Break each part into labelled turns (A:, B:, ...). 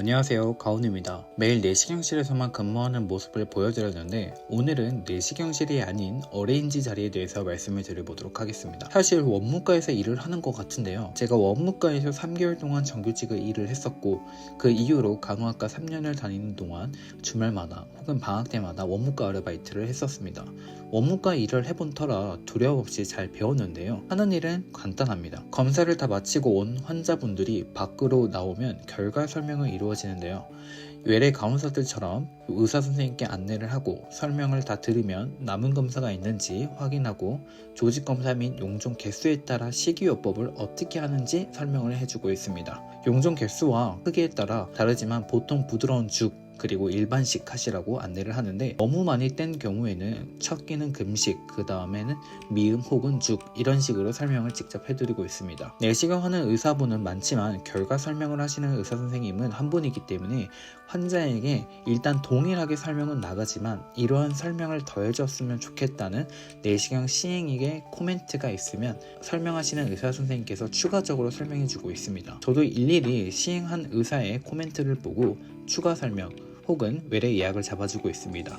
A: 안녕하세요. 가온입니다. 매일 내시경실에서만 근무하는 모습을 보여드렸는데 오늘은 내시경실이 아닌 어레인지 자리에 대해서 말씀을 드려보도록 하겠습니다. 사실 원무과에서 일을 하는 것 같은데요. 제가 원무과에서 3개월 동안 정규직을 일을 했었고 그 이후로 간호학과 3년을 다니는 동안 주말마다 혹은 방학 때마다 원무과 아르바이트를 했었습니다. 원무과 일을 해본 터라 두려움 없이 잘 배웠는데요. 하는 일은 간단합니다. 검사를 다 마치고 온 환자분들이 밖으로 나오면 결과 설명을 이루어 지는데요. 외래 간호사들처럼 의사 선생님께 안내를 하고 설명을 다 들으면 남은 검사가 있는지 확인하고 조직 검사 및 용종 개수에 따라 식이요법을 어떻게 하는지 설명을 해주고 있습니다. 용종 개수와 크기에 따라 다르지만 보통 부드러운 죽 그리고 일반식 하시라고 안내를 하는데 너무 많이 뗀 경우에는 첫 끼는 금식 그 다음에는 미음 혹은 죽 이런 식으로 설명을 직접 해드리고 있습니다. 내시경 하는 의사분은 많지만 결과 설명을 하시는 의사 선생님은 한 분이기 때문에 환자에게 일단 동일하게 설명은 나가지만 이러한 설명을 더해줬으면 좋겠다는 내시경 시행에게 코멘트가 있으면 설명하시는 의사 선생님께서 추가적으로 설명해주고 있습니다. 저도 일일이 시행한 의사의 코멘트를 보고 추가 설명 혹은 외래 예약을 잡아주고 있습니다.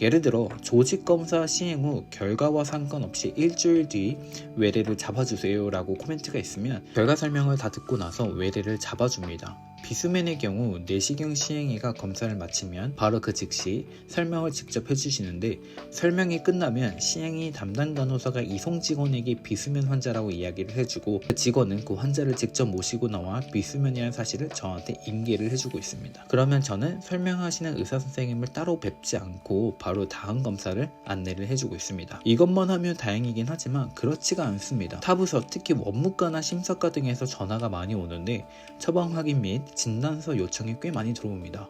A: 예를 들어 조직 검사 시행 후 결과와 상관없이 일주일 뒤 외래를 잡아주세요 라고 코멘트가 있으면 결과 설명을 다 듣고 나서 외래를 잡아줍니다. 비수면의 경우 내시경 시행위가 검사를 마치면 바로 그 즉시 설명을 직접 해주시는데 설명이 끝나면 시행위 담당 간호사가 이송 직원에게 비수면 환자라고 이야기를 해주고 그 직원은 그 환자를 직접 모시고 나와 비수면이라는 사실을 저한테 인계를 해주고 있습니다. 그러면 저는 설명하시는 의사 선생님을 따로 뵙지 않고 바로 다음 검사를 안내를 해주고 있습니다. 이것만 하면 다행이긴 하지만 그렇지가 않습니다. 타부서 특히 원무과나 심사과 등에서 전화가 많이 오는데 처방 확인 및 진단서 요청이 꽤 많이 들어옵니다.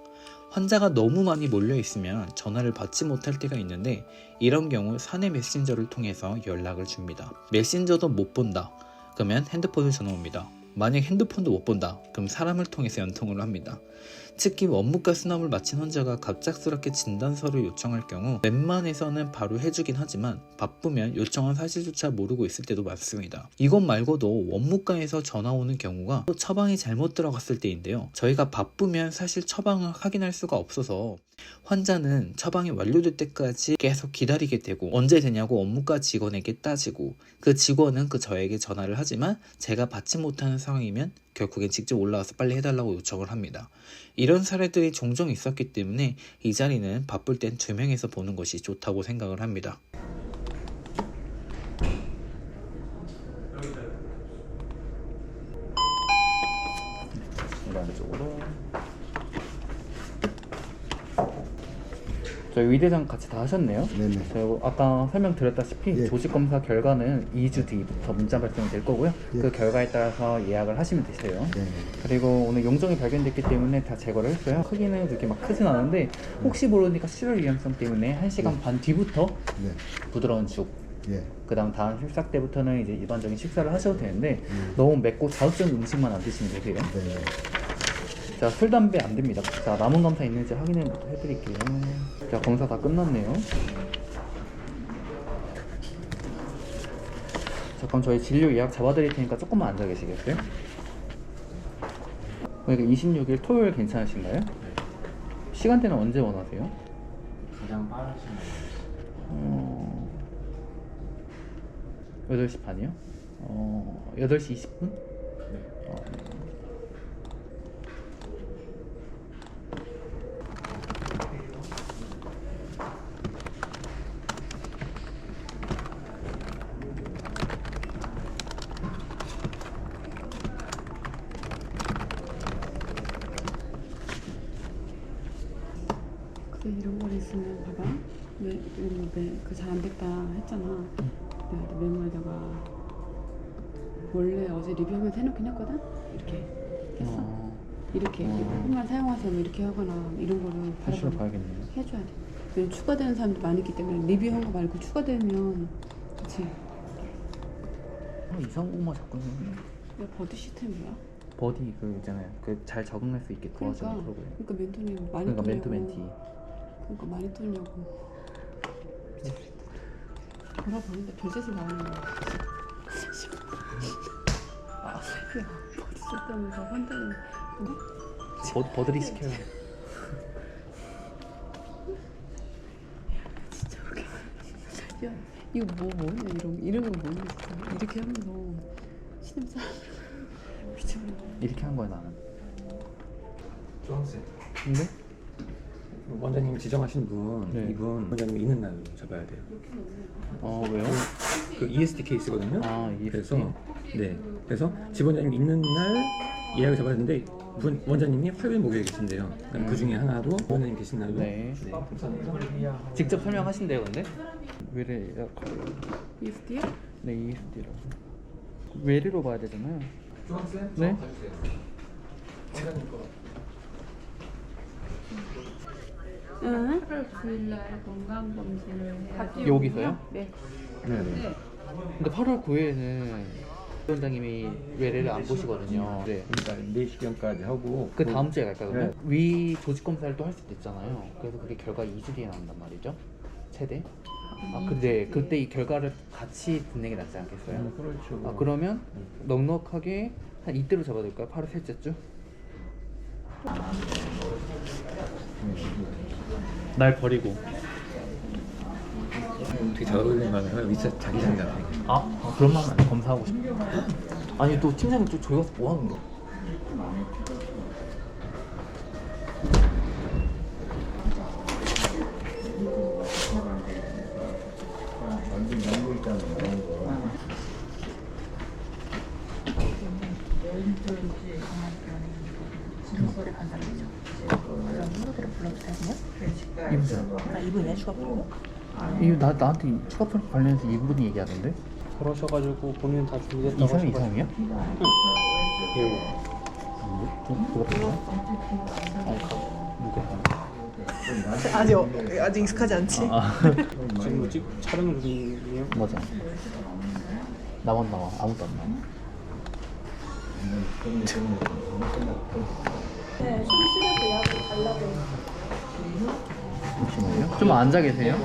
A: 환자가 너무 많이 몰려 있으면 전화를 받지 못할 때가 있는데 이런 경우 사내 메신저를 통해서 연락을 줍니다. 메신저도 못 본다. 그러면 핸드폰을 전화 옵니다. 만약 핸드폰도 못 본다. 그럼 사람을 통해서 연통을 합니다. 특히 원무과 수납을 마친 환자가 갑작스럽게 진단서를 요청할 경우 웬만해서는 바로 해주긴 하지만 바쁘면 요청한 사실조차 모르고 있을 때도 많습니다. 이것 말고도 원무과에서 전화 오는 경우가 또 처방이 잘못 들어갔을 때인데요. 저희가 바쁘면 사실 처방을 확인할 수가 없어서 환자는 처방이 완료될 때까지 계속 기다리게 되고 언제 되냐고 업무과 직원에게 따지고 그 직원은 그 저에게 전화를 하지만 제가 받지 못하는 상황이면 결국엔 직접 올라와서 빨리 해달라고 요청을 합니다. 이런 사례들이 종종 있었기 때문에 이 자리는 바쁠 땐 두 명에서 보는 것이 좋다고 생각을 합니다. 일반적으로 저희 위대장 같이 다 하셨네요.
B: 네네.
A: 저희 아까 설명드렸다시피
B: 예.
A: 조직 검사 결과는 2주 뒤부터 문자 발송이 될 거고요.
B: 예.
A: 그 결과에 따라서 예약을 하시면 되세요.
B: 네.
A: 그리고 오늘 용종이 발견됐기 때문에 다 제거를 했어요. 크기는 그렇게 막 크진 않은데 혹시 모르니까 출혈 위험성 때문에 1시간 반 뒤부터
B: 네.
A: 부드러운 죽,
B: 예.
A: 그 다음 다음 식사 때부터는 이제 일반적인 식사를 하셔도 되는데
B: 음.
A: 너무 맵고 자극적인 음식만 안 드시면 되세요.
B: 네.
A: 자, 술, 담배 안 됩니다. 자, 남은 검사 있는지 확인해 드릴게요. 자, 검사 다 끝났네요. 자, 그럼 저희 진료 예약 잡아드릴 테니까 조금만 앉아 계시겠어요? 그러니까 26일 토요일 괜찮으신가요? 시간대는 언제 원하세요?
C: 가장 빠르신
A: 어... 8시 반이요? 어... 8시 20분? 어...
D: 그 이런 거 있으면 봐봐. 왜 우리 그잘 안 됐다 했잖아. 내가 메모에다가 원래 어제 리뷰하면서 해놓긴 했거든. 이렇게 했어.
A: 어...
D: 이렇게
A: 어.
D: 이렇게만 사용하세요. 뭐 이렇게 하거나 이런 거를
A: 하시러
D: 바로
A: 가야겠네요.
D: 해줘야 돼. 왜냐면 추가되는 사람도 많이 있기 때문에 리뷰한 거 말고 추가되면 그치.
A: 어, 이상고만 자꾸
D: 왜 버디 시스템 뭐야?
A: 버디 그 있잖아요. 그 잘 적응할 수 있게 도와주는
D: 그러니까
A: 프로그램.
D: 그러니까 멘토님 많이
A: 그러니까. 멘토 멘티.
D: 그러니까 많이 떠냐고. 돌아보는데 별짓을 나오는 거야. 야, 때면서 환자는 근데
E: 버, 버들이 시켜요.
D: 진짜 그렇게. 야 이거 뭐 뭐냐 이런 이런 거 뭐냐 진짜 이렇게 하면서 신입 사람 미쳐버려.
E: 이렇게 한 거야 나는.
C: 중학생.
E: 근데
C: 원장님 지정하신 분
E: 네.
C: 이분 원장님 있는 날 잡아야 돼요.
E: 어 왜요?
C: 그 EST 케이스거든요.
E: 아 EST.
C: 그래서 네. 그래서 지원자님 있는 날 예약을 잡아야 되는데 분, 원장님이 화요일 목요일에 계신대요. 그러니까 그 중에 하나로 원장님 계신 날로
E: 네.
C: 감사합니다.
E: 직접 설명하신대요 근데? 외래
D: ESD요?
E: 네 ESD라고. 외래로 봐야 되잖아요.
C: 중학생
E: 네.
C: 원장님 거.
D: 응. 8월 9일날 건강 검진을
E: 여기서요?
D: 네.
C: 네 네.
E: 근데 8월 9일에는 원장님이 외래를 안 보시거든요. 네.
C: 그러니까 내시경까지 하고
E: 그 다음 주에 갈까요? 그러면?
C: 네.
E: 위 조직 검사를 또 할 수도 있잖아요. 그래서 그게 결과 2주 뒤에 나온단 말이죠. 최대. 아 근데 그때 이 결과를 같이 듣는 게 낫지 않겠어요?
C: 음, 그렇죠.
E: 아 그러면 넉넉하게 한 이때로 잡아야 될까요? 8월 셋째 주? 날 버리고.
C: 되게 잘 어울리는 거 같아요. 위치 자기 장 같아.
E: 아, 아 그런 마음 아니 검사하고 싶어. 아니 또 팀장님 또 저기 가서 뭐 하는 거? 이분이요?
B: 아, 이분이야 추가 프로?
E: 이거 나 나한테 추가 프로 관련해서 이분이 얘기하던데?
C: 그러셔가지고 본인 다 준비됐다고
E: 이상이
C: 하셔가지고.
E: 이상이야?
C: 배우.
E: 좀 누가 뺐나? 아니 가 누가
B: 아직 어, 아직 익숙하지 않지?
E: 아
C: 지금 찍 촬영 중이에요.
E: 맞아. 나만 나와 아무도 안 나와. 잠시만요. 좀 앉아 계세요.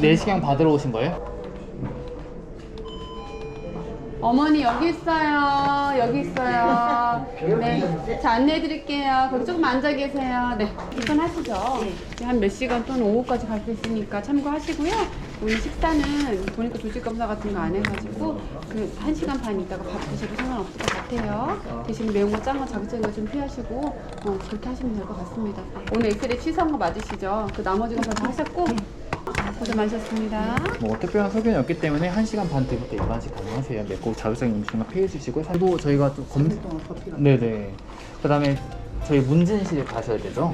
E: 내시경 받으러 오신 거예요?
D: 어머니 여기 있어요. 여기 있어요. 네. 자 안내해 드릴게요. 거기 조금 앉아 계세요. 네. 입원하시죠. 한 몇 시간 또는 오후까지 갈 수 있으니까 참고하시고요. 오늘 식사는 보니까 조직 검사 같은 거 안 해가지고 그한 시간 반 있다가 밥 드셔도 상관없을 것 같아요. 대신 매운 거, 짠 거, 자극적인 거 좀 피하시고 어, 그렇게 하시면 될 것 같습니다. 오늘 엑스레이 취소한 거 맞으시죠? 그 나머지 검사 다 하셨고 고생 많으셨습니다.
E: 뭐 특별한 소견이 없기 때문에 1시간 반 뒤부터 일반식 가능하세요. 네, 꼭 자극적인 음식만 피해 주시고 그리고 저희가 좀 검... 네네. 그 다음에 저희 문진실 가셔야 되죠?